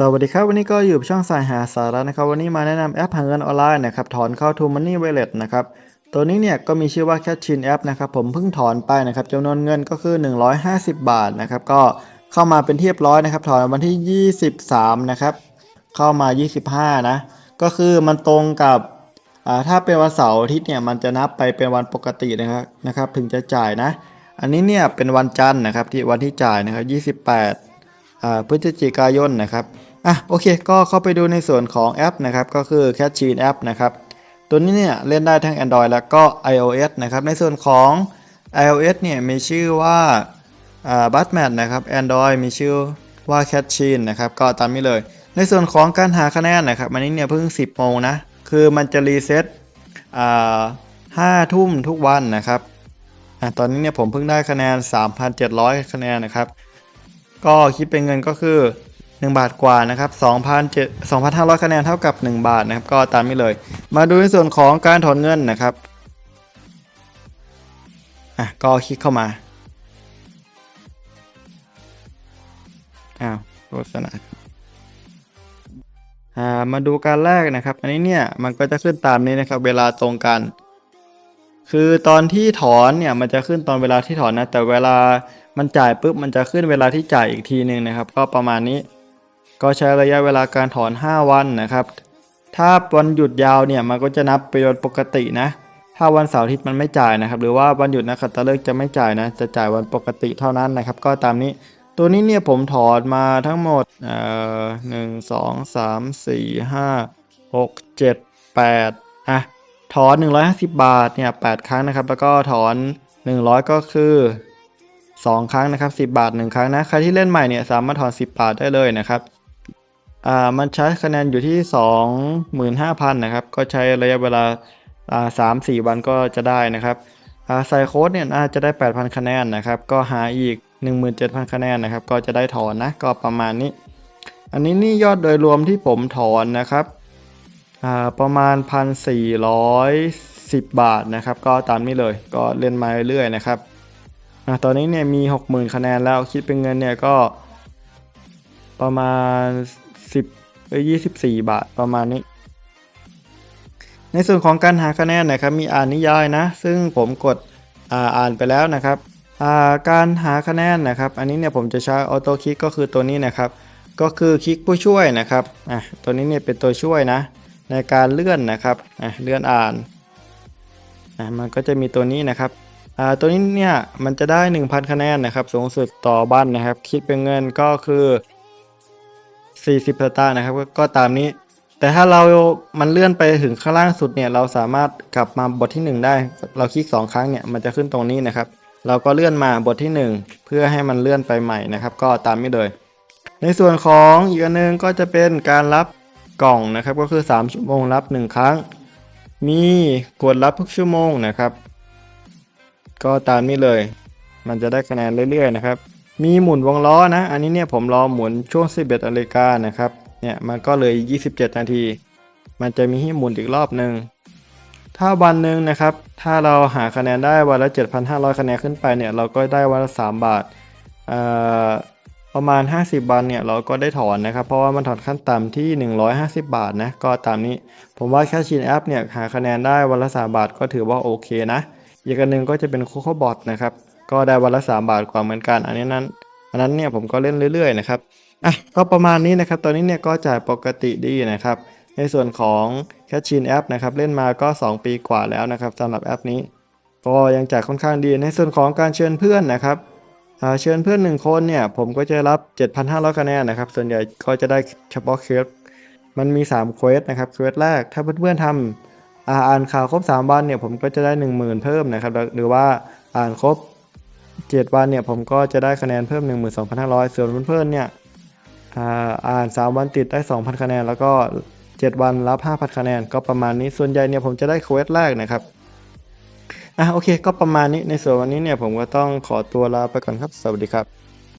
สวัสดีครับ วันนี้ก็อยู่ช่องสายหาสาระนะครับ วันนี้มาแนะนำแอปหาเงินออนไลน์นะครับถอนเข้า t ูมันนี่เวเลตนะครับตัวนี้เนี่ยก็มีชื่อว่าแคชชินแอปนะครับผมเพิ่งถอนไปนะครับจำนวนเงินก็คือ 150 บาทนะครับก็เข้ามาเป็นเรียบร้อยนะครับถอนวันที่ 23นะครับเข้ามา 25นะก็คือมันตรงกับอ่าถ้าเป็นวันเสาร์อาทิตย์เนี่ยมันจะนับไปเป็นวันปกตินะครับนะครับถึงจะจ่ายนะ อันนี้เนี่ยเป็นวันจันทร์นะครับที่วันที่จ่ายนะครับ28อ่าพฤศจิกายนนะครับ อะโอเค ก็เข้าไปดูในส่วนของแอปนะครับก็คือ c a t c h i n App นะครับตัวนี้เนี่ยเล่นได้ทั้ง Android แล้วก็ iOS นะครับในส่วนของ iOS เนี่ยมีชื่อว่าอ่า Batman นะครับ Android มีชื่อว่า c a t c h i n นะครับก็ตามนี้เลย ในส่วนของการหาคะแนนนะครับอันนี้เนี่ยเพิ่ง 10โมงนะคือมันจะรีเซ็ตอ่าทุ่มทุกวันนะครับอะตอนนี้เนี่ยผมเพิ่งได้คะแนน 3,700 คะแนนนะครับ ก็คิดเป็นเงินก็คือ 1 บาทกว่านะครับ2 7 2 5 0 0 คะแนนเท่ากับ 1 บาทนะครับ ก็ตามนี้เลย มาดูในส่วนของการถอนเงินนะครับ อะ ก็คลิกเข้ามา อ้าวโฆษณาอ่า มาดูการแรกนะครับ อันนี้เนี่ย มันก็จะขึ้นตามนี้นะครับ เวลาตรงกัน คือตอนที่ถอนเนี่ย มันจะขึ้นตอนเวลาที่ถอนนะ แต่เวลามันจ่ายปุ๊บ มันจะขึ้นเวลาที่จ่ายอีกทีหนึ่งนะครับ ก็ประมาณนี้ ก็ใช้ระยะเวลาการถอน 5 วันนะครับ ถ้าวันหยุดยาวเนี่ยมันก็จะนับเป็นวันปกตินะ ถ้าวันเสาร์อาทิตย์มันไม่จ่ายนะครับ หรือว่าวันหยุดนักขัตฤกษ์จะไม่จ่ายนะ จะจ่ายวันปกติเท่านั้นนะครับ ก็ตามนี้ ตัวนี้เนี่ยผมถอนมาทั้งหมดเอ่อหนึ่งสองสามสี่ห้าหกเจ็ดแปดอะถอน 150 บาทเนี่ย8ครั้งนะครับ แล้วก็ถอน 100 ก็คือ 2 ครั้งนะครับ 10 บาท 1 ครั้งนะ ใครที่เล่นใหม่เนี่ยสามารถถอน 10 บาทได้เลยนะครับ อ่ามันใช้คะแนนอยู่ที่ 25,000 นะครับ ก็ใช้ระยะเวลาอ่าสามสี่วันก็จะได้นะครับอ่าใส่โค้ดเนี่ยน่าจะได้ 8,000 คะแนนนะครับ ก็หาอีก 17,000 คะแนนนะครับ ก็จะได้ถอนนะ ก็ประมาณนี้ อันนี้นี่ยอดโดยรวมที่ผมถอนนะครับอ่าประมาณ 1,410 บาทนะครับ ก็ตามนี้เลย ก็เล่นมาเรื่อยๆนะครับอตอนนี้เนี่ยมี 60,000 คะแนนแล้วคิดเป็นเงินเนี่ยก็ ประมาณ 10เอ้ย24บาทประมาณนี้ ในส่วนของการหาคะแนนนะครับมีอ่านนิยายนะ ซึ่งผมกดอ่าอ่านไปแล้วนะครับาการหาคะแนนนะครับ อันนี้เนี่ยผมจะใช้ออโต้คลิกก็คือตัวนี้นะครับ ก็คือคลิกผู้ช่วยนะครับอะตัวนี้เนี่ยเป็นตัวช่วยนะ ในการเลื่อนนะครับอะเลื่อนอ่านอะมันก็จะมีตัวนี้นะครับอ่าตัวนี้เนี่ยมันจะได้ 1,000 คะแนนนะครับ สูงสุดต่อบันนะครับ คิดเป็นเงินก็คือ 40สตางค์นะครับ ก็ตามนี้ แต่ถ้าเรามันเลื่อนไปถึงข้างล่างสุดเนี่ย เราสามารถกลับมาบทที่ 1 ได้ เราคลิก 2 ครั้งเนี่ย มันจะขึ้นตรงนี้นะครับ เราก็เลื่อนมาบทที่ 1 เพื่อให้มันเลื่อนไปใหม่นะครับ ก็ตามนี้เลย ในส่วนของอีกอันหนึงก็จะเป็นการรับกล่องนะครับ ก็คือ 3 ชั่วโมงรับ 1 ครั้ง มีกดรับทุกชั่วโมงนะครับ ก็ตามนี้เลย มันจะได้คะแนนเรื่อยๆนะครับ มีหมุนวงล้อนะ อันนี้เนี่ยผมรอหมุนช่วง 11นาฬิกานะครับ เนี่ยมันก็เลย 27 นาที มันจะมีให้หมุนอีกรอบหนึ่ง ถ้าวันหนึ่งนะครับ ถ้าเราหาคะแนนได้วันละ 7,500 คะแนนขึ้นไปเนี่ย เราก็ได้วันละ 3 บาท ประมาณ 50 วันเนี่ยเราก็ได้ถอนนะครับ เพราะว่ามันถอนขั้นต่ำที่ 150 บาทนะ ก็ตามนี้ ผมว่าแค่ชินแอปเนี่ยหาคะแนนได้วันละ 3 บาทก็ถือว่าโอเคนะ อีกอันหนึ่งก็จะเป็นโคโค่บอทนะครับ ก็ได้วันละ 3 บาทกว่าเหมือนกันอันนี้นั้นอันนั้นเนี่ยผมก็เล่นเรื่อยๆนะครับอะก็ประมาณนี้นะครับตอนนี้เนี่ยก็จ่ายปกติดีนะครับ ในส่วนของแคชชินแอปนะครับเล่นมาก็ 2 ปีกว่าแล้วนะครับสำหรับแอปนี้ ก็ยังจ่ายค่อนข้างดีในส่วนของการเชิญเพื่อนนะครับอ่าเชิญเพื่อน 1 คนเนี่ยผมก็จะรับ 7,500 คะแนนนะครับ ส่วนใหญ่ก็จะได้เฉพาะเควสมันมี3เควสนะครับเควสแรกถ้าเพื่อนๆทำอ่าอ่านข่าวครบ 3 วันเนี่ยผมก็จะได้ 10,000 เพิ่มนะครับหรือว่าอ่านครบ 7 วันเนี่ยผมก็จะได้คะแนนเพิ่ม 12,500 ส่วนเพื่อนๆเนี่ยอ่าอ่าน 3 วันติดได้ 2,000 คะแนน แล้วก็ 7 วันรับ 5,000 คะแนน ก็ประมาณนี้ส่วนใหญ่เนี่ยผมจะได้เควสแรกนะครับอะโอเค ก็ประมาณนี้ในส่วนวันนี้เนี่ยผมก็ต้องขอตัวลาไปก่อนครับ สวัสดีครับ